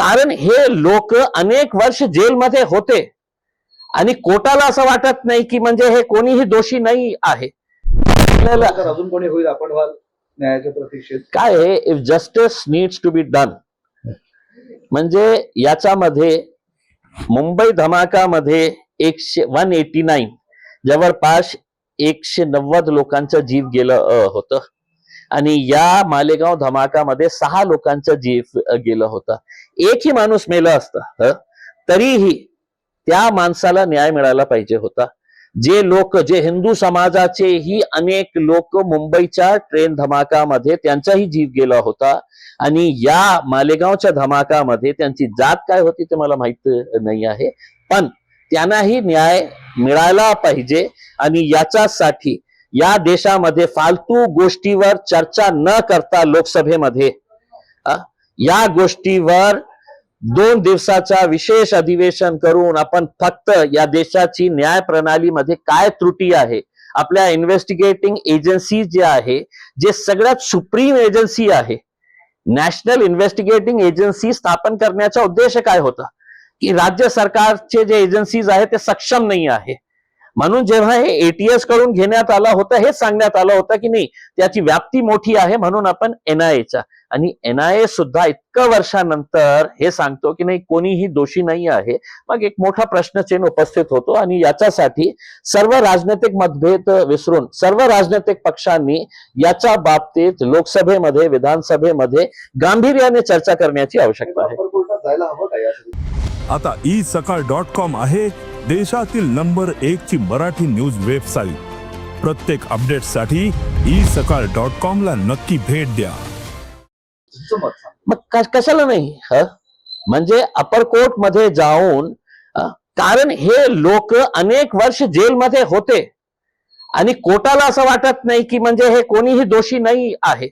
कारण हे लोक अनेक वर्ष जेलमध्ये होते. आणि कोर्टाला असं वाटत नाही की म्हणजे हे कोणीही दोषी नाही आहे. अजून कोणी होईल? आपण न्यायाच्या प्रतीक्षेत. काय justice needs to be done म्हणजे याच्यामध्ये मुंबई धमाकामध्ये एकशे वन एटी नाईन जवळपास एकशे नव्वद लोकांचा जीव गेलं होतं. आणि या मालेगाव धमाकामध्ये सहा लोकांचा जीव गेलं होतं. एकही माणूस मेला असतं तरीही त्या माणसाला न्याय मिळाला पाहिजे होता. जे लोक जे हिंदू समाजाचे ही अनेक लोक मुंबईच्या ट्रेन धमाकामध्ये त्यांचाही जीव गेला होता आणि या मालेगावच्या धमाकामध्ये त्यांची जात काय होती ते मला माहीत नाही आहे. पण त्यांनाही न्याय मिळाला पाहिजे आणि याच्यासाठी या देशामध्ये फालतू गोष्टीवर चर्चा न करता लोकसभेमध्ये या गोष्टीवर दोन दिवसाचा विशेष अधिवेशन करून आपण फक्त या देशाची न्याय प्रणालीमध्ये काय त्रुटी आहे आपल्या इन्व्हेस्टिगेटिंग एजन्सी जे आहे जे सगळ्यात सुप्रीम एजन्सी आहे नॅशनल इन्व्हेस्टिगेटिंग एजन्सी स्थापन करण्याचा उद्देश काय होता? की राज्य सरकारचे जे एजन्सीज आहे ते सक्षम नाही आहे. म्हणून जेव्हा हे एटीएसकडून घेण्यात आलं होतं हेच सांगण्यात आलं होतं की नाही त्याची व्याप्ती मोठी आहे म्हणून आपण एनआयएचा आणि एनआयए सुद्धा इतकं वर्षानंतर हे सांगतो की नाही कोणीही दोषी नाही आहे. मग एक मोठा प्रश्नचिन्ह उपस्थित होतो आणि याच्यासाठी सर्व राजनैतिक मतभेद विसरून सर्व राजनैतिक पक्षांनी याच्या बाबतीत लोकसभेमध्ये विधानसभेमध्ये गांभीर्याने चर्चा करण्याची आवश्यकता आहे. आता ई सकाळ डॉट कॉम आहे. देशातील नंबर एक ची मराठी न्यूज वेबसाईट. प्रत्येक अपडेटसाठी ई सकाळ डॉट कॉम ला नक्की भेट द्या. मग कशाला नाही? ह? म्हणजे अपर कोर्टमध्ये जाऊन कारण हे लोक अनेक वर्ष जेलमध्ये होते. आणि कोर्टाला असं वाटत नाही की म्हणजे हे कोणीही दोषी नाही आहे.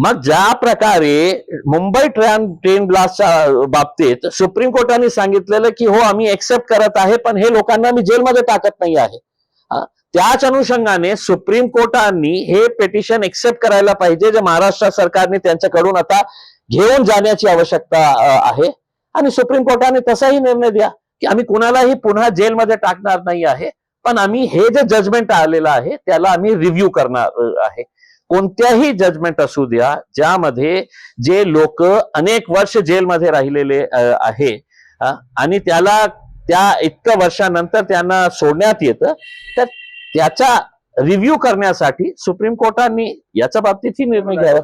मग ज्या प्रकारे मुंबई ट्रेन ट्रेन ब्लास्टच्या बाबतीत सुप्रीम कोर्टाने सांगितलेलं की हो आम्ही एक्सेप्ट करत आहे पण हे लोकांना मी जेलमध्ये टाकत नाही आहे. त्याच अनुषंगाने सुप्रीम कोर्टाने हे पेटिशन एक्सेप्ट करायला पाहिजे जे महाराष्ट्र सरकारने त्यांच्याकडून आता घेऊन जाण्याची आवश्यकता आहे. आणि सुप्रीम कोर्टाने तसाही निर्णय द्या की आम्ही कुणालाही पुन्हा जेलमध्ये टाकणार नाही आहे पण आम्ही हे जे जजमेंट आलेलं आहे त्याला आम्ही रिव्ह्यू करणार आहे. कोणत्याही जजमेंट असू द्या ज्यामध्ये जे लोक अनेक वर्ष जेलमध्ये राहिलेले आहे आणि त्याला त्या इतक्या वर्षानंतर त्यांना सोडण्यात येतं तर त्याचा रिव्ह्यू करण्यासाठी सुप्रीम कोर्टाने याच्या बाबतीतही निर्णय घ्यावा.